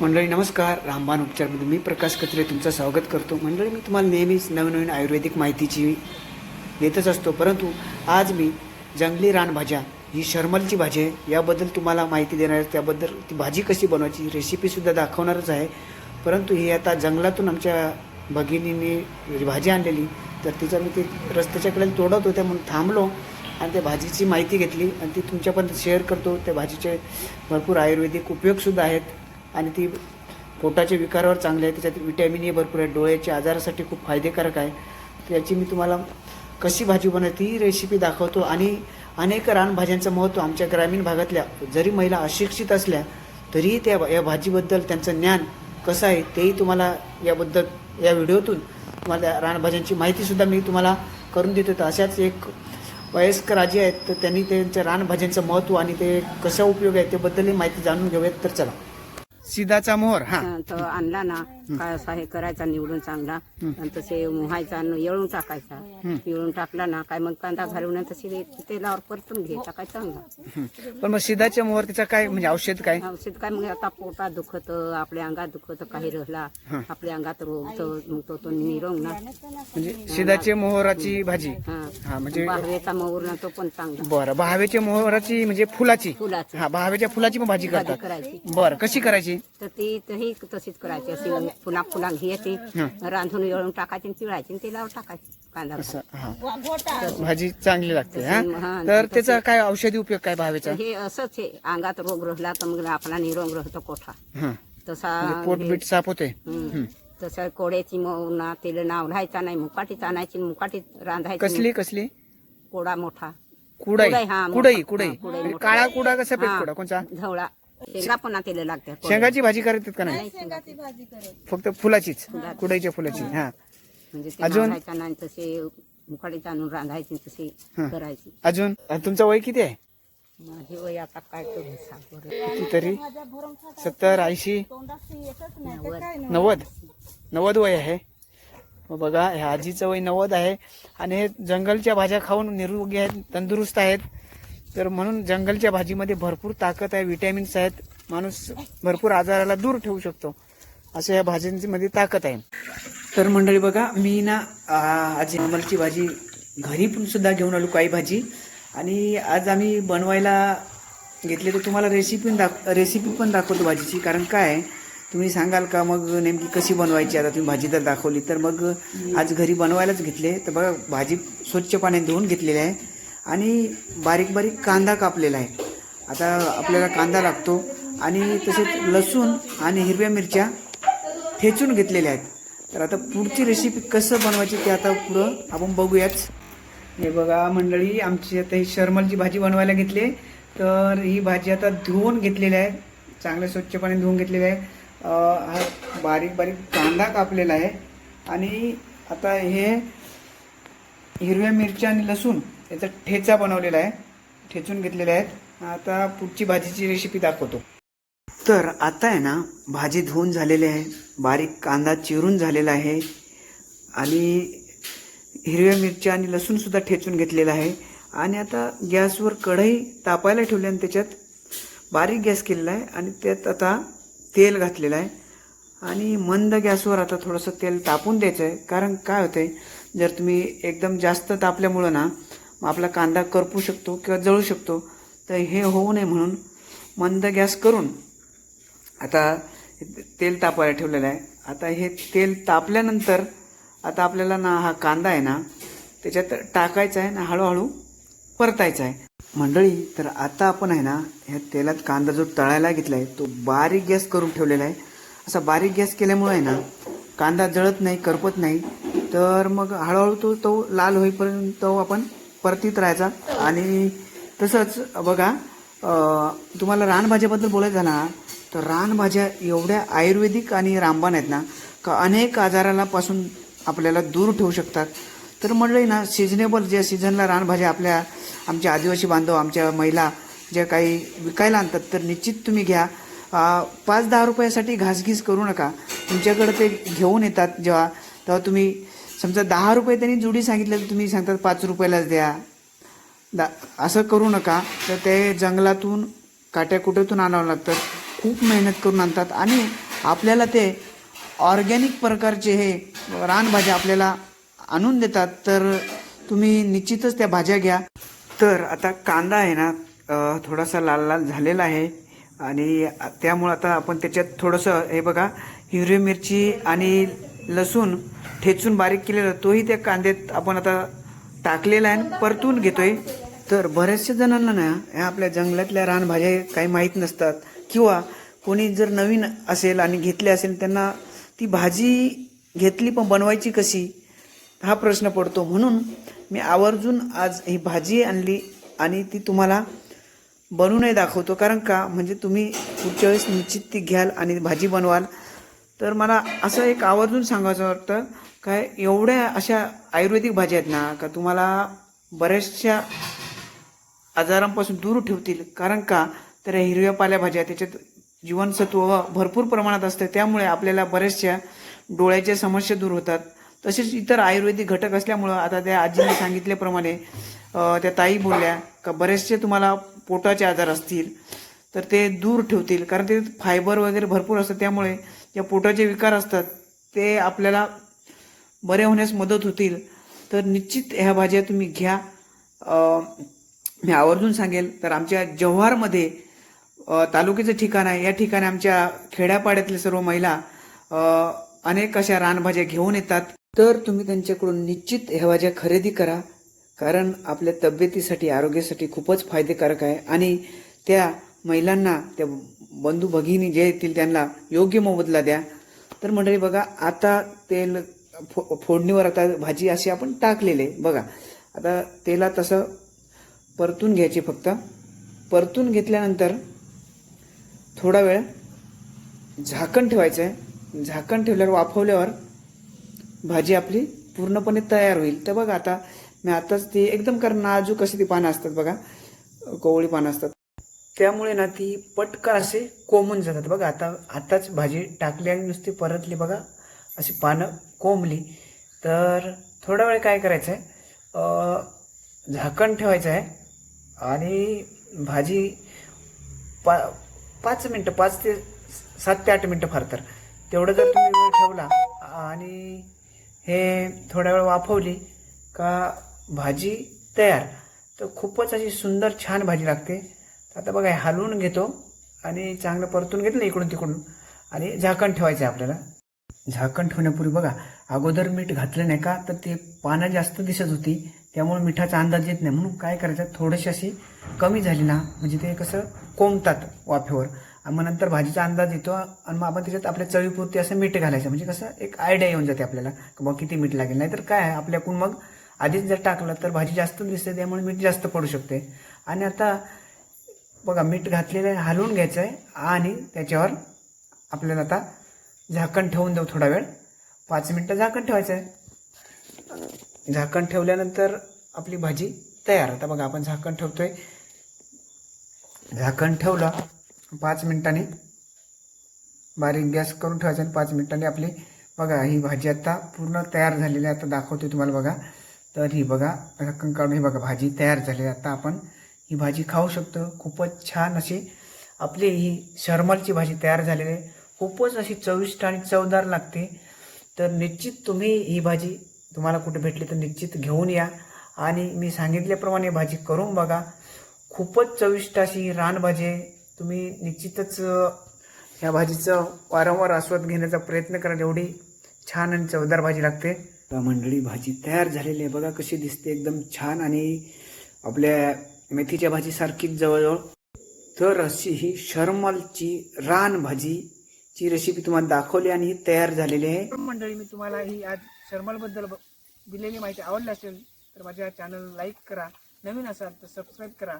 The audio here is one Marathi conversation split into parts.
मंडळी नमस्कार. रामबाण उपचारमध्ये मी प्रकाश कत्रे तुमचं स्वागत करतो. मंडळी मी तुम्हाला नेहमीच नवीन नवीन आयुर्वेदिक माहितीची देतच असतो. परंतु आज मी जंगली रानभाज्या ही शर्मलची भाजी आहे याबद्दल तुम्हाला माहिती देणार आहे. त्याबद्दल ती भाजी कशी बनवायची रेसिपीसुद्धा दाखवणारच आहे. परंतु ही आता जंगलातून आमच्या भगिनीने भाजी आणलेली तर तिचा मी ते रस्त्याच्याकडे तोडत होत्या म्हणून थांबलो आणि त्या भाजीची माहिती घेतली आणि ती तुमच्यापर्यंत शेअर करतो. त्या भाजीचे भरपूर आयुर्वेदिक उपयोगसुद्धा आहेत. आणि ती पोटाच्या विकारावर चांगली आहे त्याच्यात विटॅमिन ए e भरपूर आहे डोळ्याच्या आजारासाठी खूप फायदेकारक आहे. त्याची मी तुम्हाला कशी भाजी बनवते ती रेसिपी दाखवतो. आणि अनेक रानभाज्यांचं महत्त्व आमच्या ग्रामीण भागातल्या जरी महिला अशिक्षित असल्या तरीही त्या या भाजीबद्दल त्यांचं ज्ञान कसं आहे तेही तुम्हाला याबद्दल या व्हिडिओतून तुम्हाला रानभाज्यांची माहितीसुद्धा मी तुम्हाला करून देतो. तर अशाच एक वयस्कर आजी आहेत तर त्यांनी त्यांच्या रानभाज्यांचं महत्त्व आणि ते कसा उपयोग आहे त्याबद्दलही माहिती जाणून घेऊयात. तर चला. सिधाचा मोहर हा. तो आणला ना काय असा हे करायचा निवडून चांगला. आणि तसे मोहायचा आणि येळून टाकायचा. येळून टाकला ना काय मग कांदा घालून तसे तेलावर परतून घे टाकायचा चांगला. पण मग सिधाच्या मोहर त्याचा काय म्हणजे औषध काय? औषध काय मग आता पोटात दुखत आपल्या अंगात दुखत काही राहिला आपल्या अंगात रोग तो मग तो तो निरोग ना. म्हणजे सिधाचे मोहराची भाजी. हा. म्हणजे बाहेरचा मऊर ना तो पण चांगला. बरं बहावेच्या मोहराची म्हणजे फुलाची. फुलाची. हा बहावेच्या फुलाची पण भाजी करतात. करायची. बरं कशी करायची? तर ती तही तशीच करायची. अशी फुला फुला घ्यायची. रांधून येळून टाकायची आणि चिळायची आणि तेलावर टाकायची कांदा असं हा. भाजी चांगली लागते हा? हा, तर त्याचा काय औषधी उपयोग काय भावेचा? हे असंच आहे अंगात रोग राहिला तर मग आपला निरोग राहतो कोठा. हा. तसा म्हणजे पोट बीट साफ होते. हम्म. तसं कोड्याची मऊ ना तिला नाव लिहायचा नाही मुकाटीत आणायची मुकाटीत रांधायची कसली कसली? कोडा मोठा. कुडाई. कुडाई, हा, मोठा. कुडाई. कुडाई हा, कुडाई म्हणजे मोठा. काळा कुडा का सफेद हा, कुडा कोणचा? झवळा. शेंगा पण ना तिला लागते शेंगाची भाजी करतात का नाही? फक्त फुलाचीच? कुडाईच्या फुलाची हा. म्हणजे ते अजून? नाही तसे मुकाटीत आणून रांधायची हा. करायची. अजून? तुमचं वय किती आहे? माझी वय आता काय तुम्ही सांग बरं. किती तरी सत्तर ऐंशी? नव्वद. नव्वद? वय आहे. बघा ह्या आजीचं वय नव्वद आहे. आणि हे जंगलच्या भाज्या खाऊन निरोगी आहेत तंदुरुस्त आहेत. तर म्हणून जंगलच्या भाजीमध्ये भरपूर ताकद आहे विटॅमिन्स आहेत. माणूस भरपूर आजाराला दूर ठेवू शकतो. असं या भाज्यांमध्ये ताकद आहे. तर मंडळी बघा मी ना आज अमलची भाजी घरी पण सुद्धा घेऊन आलो काही भाजी. आणि आज आम्ही बनवायला घेतले तर तुम्हाला रेसिपी पण दाख रेसिपी पण दाखवतो भाजीची. कारण काय आहे, तुम्ही सांगाल का मग नेमकी कशी बनवायची आता तुम्ही भाजी जर दाखवली. तर मग आज घरी बनवायलाच घेतले. तर बघा भाजी स्वच्छ पाण्यात धुवून घेतलेली आहे. आणि बारीक बारीक कांदा कापलेला आहे. आता आपल्याला कांदा लागतो आणि तसेच लसूण आणि हिरव्या मिरच्या ठेचून घेतलेल्या आहेत. तर आता पुढची रेसिपी कसं बनवायची ते आता पुढं आपण बघूयाच. हे बघा मंडळी आमची आता ही शर्मलची भाजी बनवायला घेतली तर ही भाजी आता धुवून घेतलेली आहे. चांगल्या स्वच्छ पाणी धुवून घेतलेली आहे. हा बारीक बारीक कांदा कापलेला आहे. आणि आता हे हिरव्या मिरच्या आणि लसूण याचा ठेचा बनवलेला आहे. ठेचून घेतलेले आहेत. आता पुढची भाजीची रेसिपी दाखवतो. तर आता आहे ना भाजी धुवून झालेली आहे. बारीक कांदा चिरून झालेला आहे. आणि हिरव्या मिरच्या आणि लसूणसुद्धा ठेचून घेतलेला आहे. आणि आता गॅसवर कढई तापायला ठेवली आणि त्याच्यात बारीक गॅस केलेला आहे आणि त्यात आता तेल घातलेलं आहे. आणि मंद गॅसवर आता थोडंसं तेल तापून द्यायचं आहे कारण काय होतं आहे जर तुम्ही एकदम जास्त तापल्यामुळं ना मग आपला कांदा करपू शकतो किंवा जळू शकतो तर हे होऊ नये म्हणून मंद गॅस करून आता तेल तापायला ठेवलेलं आहे. आता हे तेल तापल्यानंतर आता आपल्याला ना हा कांदा आहे ना त्याच्यात टाकायचा आहे ना हळूहळू परतायचा आहे. मंडळी तर आता आपण आहे ना ह्या तेलात कांदा जो तळायला घेतला आहे तो बारीक गॅस करून ठेवलेला आहे. असा बारीक गॅस केल्यामुळे आहे ना कांदा जळत नाही करपत नाही. तर मग हळूहळू तो तो लाल होईपर्यंत तो आपण परतीत राहायचा. आणि तसंच बघा तुम्हाला रानभाज्याबद्दल बोलायचं झालं ना तर रानभाज्या एवढ्या आयुर्वेदिक आणि रामबाण आहेत ना का अनेक आजाराला पासून आपल्याला दूर ठेवू शकतात. तर म्हणलं ना सिजनेबल ज्या सीझनला रानभाज्या आपल्या आमच्या आदिवासी बांधव आमच्या महिला ज्या काही विकायला आणतात तर निश्चित तुम्ही घ्या. पाच दहा रुपयासाठी घासघीस करू नका. तुमच्याकडे ते घेऊन येतात जेव्हा तेव्हा तुम्ही समजा दहा रुपये त्यांनी जुडी सांगितलं तर तुम्ही सांगतात पाच रुपयालाच द्या. दा असं करू नका. तर ते जंगलातून काट्याकुट्यातून आणावं लागतं. खूप मेहनत करून आणतात. आणि आपल्याला ते ऑर्गॅनिक प्रकारचे हे रानभाज्या आपल्याला आणून देतात. तर तुम्ही निश्चितच त्या भाज्या घ्या. तर आता कांदा आहे ना थोडासा लाल लाल झालेला आहे. आणि त्यामुळं आता आपण त्याच्यात थोडंसं हे बघा हिरवी मिरची आणि लसूण ठेचून बारीक केलेलं तोही त्या कांद्यात आपण आता टाकलेला आहे आणि परतून घेतोय. तर बऱ्याचशा जणांना ना ह्या आपल्या जंगलातल्या रानभाज्या काही माहीत नसतात. किंवा कोणी जर नवीन असेल आणि घेतले असेल त्यांना ती भाजी घेतली पण बनवायची कशी? हा प्रश्न पडतो. म्हणून मी आवर्जून आज ही भाजी आणली आणि ती तुम्हाला बनवूनही दाखवतो. कारण का? म्हणजे तुम्ही पुढच्या वेळेस निश्चित ती घ्याल आणि भाजी बनवाल. तर मला असं एक आवर्जून सांगायचं वाटतं काय एवढ्या अशा आयुर्वेदिक भाज्या आहेत ना का तुम्हाला बऱ्याचशा आजारांपासून दूर ठेवतील. कारण का? तर हिरव्या पाल्याभाज्या त्याच्यात जीवनसत्व भरपूर प्रमाणात असतं. त्यामुळे आपल्याला बऱ्याचशा डोळ्याच्या समस्या दूर होतात. तसेच इतर आयुर्वेदिक घटक असल्यामुळं आता त्या आजीने सांगितल्याप्रमाणे त्या ताई बोलल्या का बरेचसे तुम्हाला पोटाचे आजार असतील. तर ते दूर ठेवतील. कारण ते फायबर वगैरे भरपूर असतं. त्यामुळे ज्या पोटाचे विकार असतात ते आपल्याला बरे होण्यास मदत होतील. तर निश्चित ह्या भाज्या तुम्ही घ्या. मी आवर्जून सांगेल तर आमच्या जव्हारमध्ये तालुक्याचं ठिकाण आहे. या ठिकाणी आमच्या खेड्यापाड्यातल्या सर्व महिला अनेक अशा रानभाज्या घेऊन येतात. तर तुम्ही त्यांच्याकडून निश्चित ह्या भाज्या खरेदी करा. कारण आपल्या तब्येतीसाठी आरोग्यासाठी खूपच फायदेकारक आहे. आणि त्या महिलांना त्या बंधू भगिनी जे येतील त्यांना योग्य मोबदला द्या. तर मंडळी बघा आता तेल फो फोडणीवर आता भाजी अशी आपण टाकलेली आहे. बघा आता तेला तसं परतून घ्यायची फक्त. परतून घेतल्यानंतर थोडा वेळ झाकण ठेवायचं आहे झाकण ठेवल्यावर वाफवल्यावर भाजी आपली पूर्णपणे तयार होईल. तर बघा आता मी आताच ती एकदम कारण नाजूक अशी ती पानं असतात बघा कोवळी पानं असतात. त्यामुळे ना ती पटकन असे कोंबून जातात. बघा आता आताच भाजी टाकली आणि नुसती परतली बघा. अशी पानं कोंबली. तर थोडा वेळ काय करायचं आहे झाकण ठेवायचं आहे आणि भाजी पा पाच मिनटं पाच ते सात ते आठ मिनटं फार तर. तेवढं जर तुम्ही वेळ ठेवला आणि हे थोडा वेळ वाफवली का भाजी तयार तर खूपच अशी सुंदर छान भाजी लागते. आता बघा हलवून घेतो आणि चांगलं परतून घेतलं इकडून तिकडून आणि झाकण ठेवायचं आहे आपल्याला. झाकण ठेवण्यापूर्वी बघा अगोदर मीठ घातलं नाही का तर ते पानं जास्त दिसत होती त्यामुळे मिठाचा अंदाज येत नाही. म्हणून काय करायचं थोडीशी अशी कमी झाली ना म्हणजे ते कसं कोंबतात वाफेवर. आणि मग नंतर भाजीचा अंदाज येतो आणि मग आपण त्याच्यात आपल्या चवीपुरती असं मीठ घालायचं. म्हणजे कसं एक आयडिया येऊन जाते आपल्याला की मग किती मीठ लागेल. नाहीतर काय आहे आपल्याकडून मग आधीच जर टाकलं तर भाजी जास्त दिसते त्यामुळे मीठ जास्त पडू शकते. आणि आता बघा मीठ घातलेलं आहे हलवून घ्यायचं आहे आणि त्याच्यावर आपल्याला आता झाकण ठेवून देऊ थोडा वेळ. पाच मिनटं झाकण ठेवायचं आहे. झाकण ठेवल्यानंतर आपली भाजी तयार. आता बघा आपण झाकण ठेवतो आहे झाकण ठेवलं पाच मिनिटांनी बारीक गॅस करून ठेवायचं आणि पाच मिनिटांनी आपली बघा ही भाजी आता पूर्ण तयार झालेली आहे. आता दाखवते तुम्हाला बघा. तर ही बघा झाकण काढून ही बघा भाजी तयार झालेली आहे. आता आपण ही भाजी खाऊ शकतो. खूपच छान अशी आपली ही शर्मलची भाजी तयार झालेली आहे. खूपच अशी चविष्ट आणि चवदार लागते. तर निश्चित तुम्ही ही भाजी तुम्हाला कुठे भेटली तर निश्चित घेऊन या. आणि मी सांगितल्याप्रमाणे भाजी करून बघा. खूपच चविष्ट अशी रानभाजी आहे. तुम्ही निश्चितच या भाजीचं वारंवार आस्वाद घेण्याचा प्रयत्न करा. एवढी छान आणि चवदार भाजी लागते. मंडळी भाजी तयार झालेली आहे. बघा कशी दिसते. एकदम छान आणि आपल्या मेथीच्या भाजीसारखीच जवळजवळ. तर अशी ही शर्मलची रान भाजीची रेसिपी तुम्हाला दाखवली आणि ही तयार झालेली आहे. मंडळी मी तुम्हाला ही आज शर्मलबद्दल ब- दिलेली माहिती आवडली असेल तर माझ्या चॅनल लाईक करा. नवीन असाल तर सबस्क्राईब करा.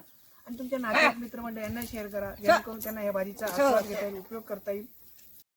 आणि तुमच्या नातेवाईक मित्रमंडळ यांना शेअर करा. जेणेकरून त्यांना या भाजीचा आस्वाद घेता येईल उपयोग करता येईल.